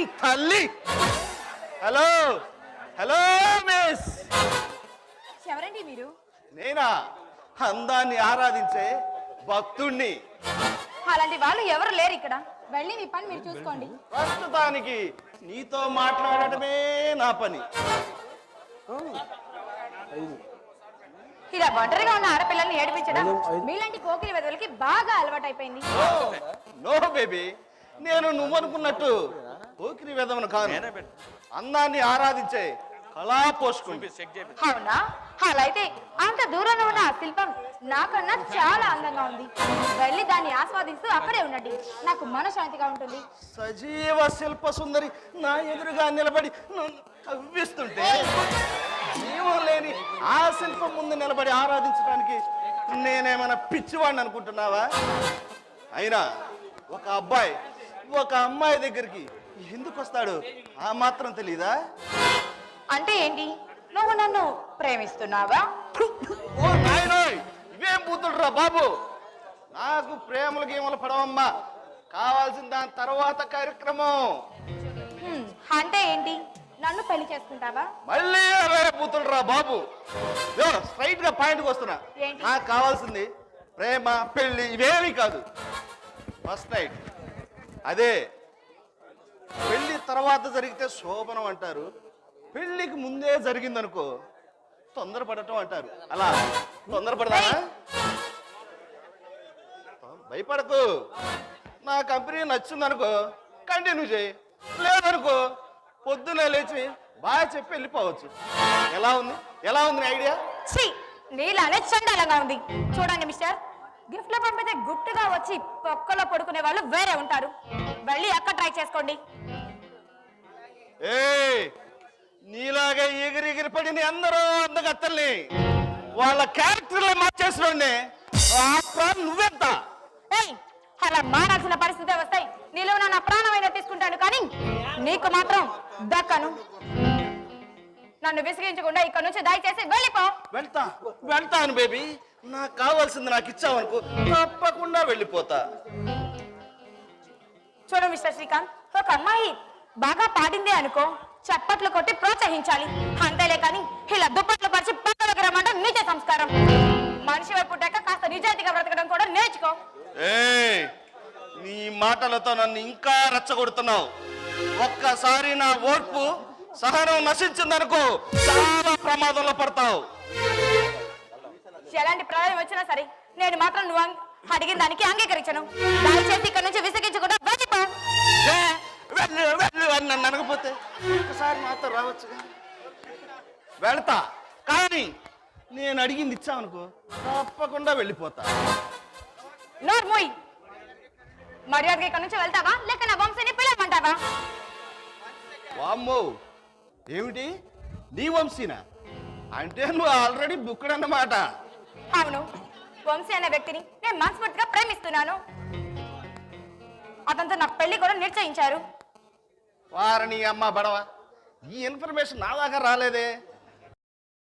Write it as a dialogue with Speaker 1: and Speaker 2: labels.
Speaker 1: దీని తల్లి. Hello. Hello miss.
Speaker 2: ఎవరండి మీరు?
Speaker 1: నేనా? అందాన్ని ఆరాధించే భక్తుణ్ణి.
Speaker 2: అలాంటి వాళ్ళు ఎవరు లేరు ఇక్కడ. వెళ్ళి మీ పని మీరు చూసుకోండి.
Speaker 1: ప్రస్తుతానికి నీతో మాట్లాడటమే నా పని.
Speaker 2: ఇలా ఒంటరిగా ఉన్న ఆడపిల్లల్ని ఏడిపించడం మీలాంటి కోకిలి వెదవులకి బాగా అలవాటైపోయింది.
Speaker 1: No baby. నేను నువ్వు అనుకున్నట్టు పోకిరి వేదమును కాను. అందాన్ని ఆరాధించే కళా పోషకుని
Speaker 2: అవునా? అలా అయితే అంత దూరంలో ఉన్న ఆ శిల్పం నాకన్నా చాలా అందంగా ఉంది. వెళ్ళి దాన్ని ఆస్వాదిస్తూ అక్కడే ఉండండి. నాకు మనశ్శాంతిగా ఉంటుంది.
Speaker 1: సజీవ శిల్ప సుందరి నా ఎదురుగా నిలబడి నన్ను కవ్విస్తుంటే జీవం లేని ఆ శిల్పం ముందు నిలబడి ఆరాధించడానికి నేనేమైనా పిచ్చివాడిని అనుకుంటున్నావా? అయినా ఒక అబ్బాయి ఒక అమ్మాయి దగ్గరికి ఎందుకు వస్తాడు? ఆ మాత్రం తెలీదా?
Speaker 2: అంటే ఏంటి? నువ్వు నన్ను ప్రేమిస్తున్నావా?
Speaker 1: ఓ నాయనోయ్! ఇవేం బూతుడురా బాబు? నాకు ప్రేమలు గీమలు పడవమ్మా. కావాల్సిన దాని తర్వాత కార్యక్రమం.
Speaker 2: హ్మ్, అంటే ఏంటి? నన్ను పెళ్ళి చేసుకుంటావా?
Speaker 1: మళ్ళీ అవే బూతుడురా బాబు. స్ట్రైట్గా పాయింట్కి వస్తున్నా.
Speaker 2: ఏంటి?
Speaker 1: నాకు కావాల్సింది ప్రేమ పెళ్ళి ఇవేమీ కాదు. ఫస్ట్ నైట్ అదే పెళ్ళి తర్వాత జరిగితే శోభనం అంటారు. పెళ్ళికి ముందే జరిగిందనుకో తొందరపడటం అంటారు. అలా తొందరపడదా భయపడకు. నా కంపెనీ నచ్చిందనుకో కంటిన్యూ చేయి. లేదనుకో పొద్దున్నే లేచి బాగా చెప్పి వెళ్ళిపోవచ్చు. ఎలా ఉంది? ఎలా ఉంది ఐడియా?
Speaker 2: నీలానే చండాలంగా ఉంది. చూడండి మిస్టర్. గిఫ్ట్లో పంపితే గుట్టుగా వచ్చి పొక్కలో పడుకునే వాళ్ళు వేరే ఉంటారు. వెళ్ళి అక్కడ ట్రై చేసుకోండి.
Speaker 1: ఏ నీలాగా ఎగిరి పడిన ఎందరో అందగత్తల్ని వాళ్ళ క్యారెక్టర్లో మార్చేసినండి ఆ ప్రాణం నువ్వెంత
Speaker 2: ఏయ్ అలా మారాల్సిన పరిస్థితి వస్తాయి. నీలో నా ప్రాణమైన తీసుకుంటాను కానీ నీకు మాత్రం దక్కను. నన్ను విసిగించకుండా ఇక్కడ నుంచి దయచేసి వెళ్ళిపో.
Speaker 1: వెళ్తా. వెళ్తాను బేబీ. నాకు కావాల్సింది నాకు ఇచ్చావనుకో తప్పకుండా వెళ్ళిపోతా.
Speaker 2: చూడు మిస్టర్ శ్రీకాంత్ ఒక అమ్మాయి బాగా పాడిందే అనుకో చప్పట్లు కొట్టి ప్రోత్సహించాలి. అంతేలే కానీ ఇలా దుప్పట్లు పరిచి పక్కలోకి రమ్మంటే నీచ సంస్కారం. మనిషి వైపు పుట్టాక కాస్త నిజాయితీగా బ్రతకడం కూడా నేర్చుకో.
Speaker 1: నీ మాటలతో నన్ను ఇంకా రెచ్చగొడుతున్నావు. ఒక్కసారి నా ఓర్పు సహనం నశించిందనుకో చాలా ప్రమాదంలో పడతావు.
Speaker 2: ఎలాంటి ప్రళయం వచ్చినా సరే నేను మాత్రం నువ్వు అడిగిన దానికి అంగీకరించను. దయచేసి ఇక్కడ నుంచి విసిగించకుండా వెళ్ళిపో
Speaker 1: ఏ, వెళ్ళు వెళ్ళు అని నన్ను అనకపోతే ఒక్కసారి నాతో రావచ్చుగా. వెళ్తా. కానీ నేను అడిగింది ఇచ్చావనుకో తప్పకుండా వెళ్ళిపోతా.
Speaker 2: నోరు మూయ్. మర్యాదగా ఇక్కడ నుంచి వెళ్తావా? లేక నా వంశీని పిలవమంటావా?
Speaker 1: వామ్మో. ఏమిటి? నీ వంశీనా? అంటే నువ్వు ఆల్రెడీ బుక్కుడు అన్నమాట.
Speaker 2: అవును. వంశీ అనే వ్యక్తిని నేను మనస్ఫూర్తిగా ప్రేమిస్తున్నాను. అతనితో నా పెళ్ళి కూడా నిశ్చయించారు.
Speaker 1: వారని అమ్మ బడవ ఈ ఇన్ఫర్మేషన్ నా దాకా రాలేదే.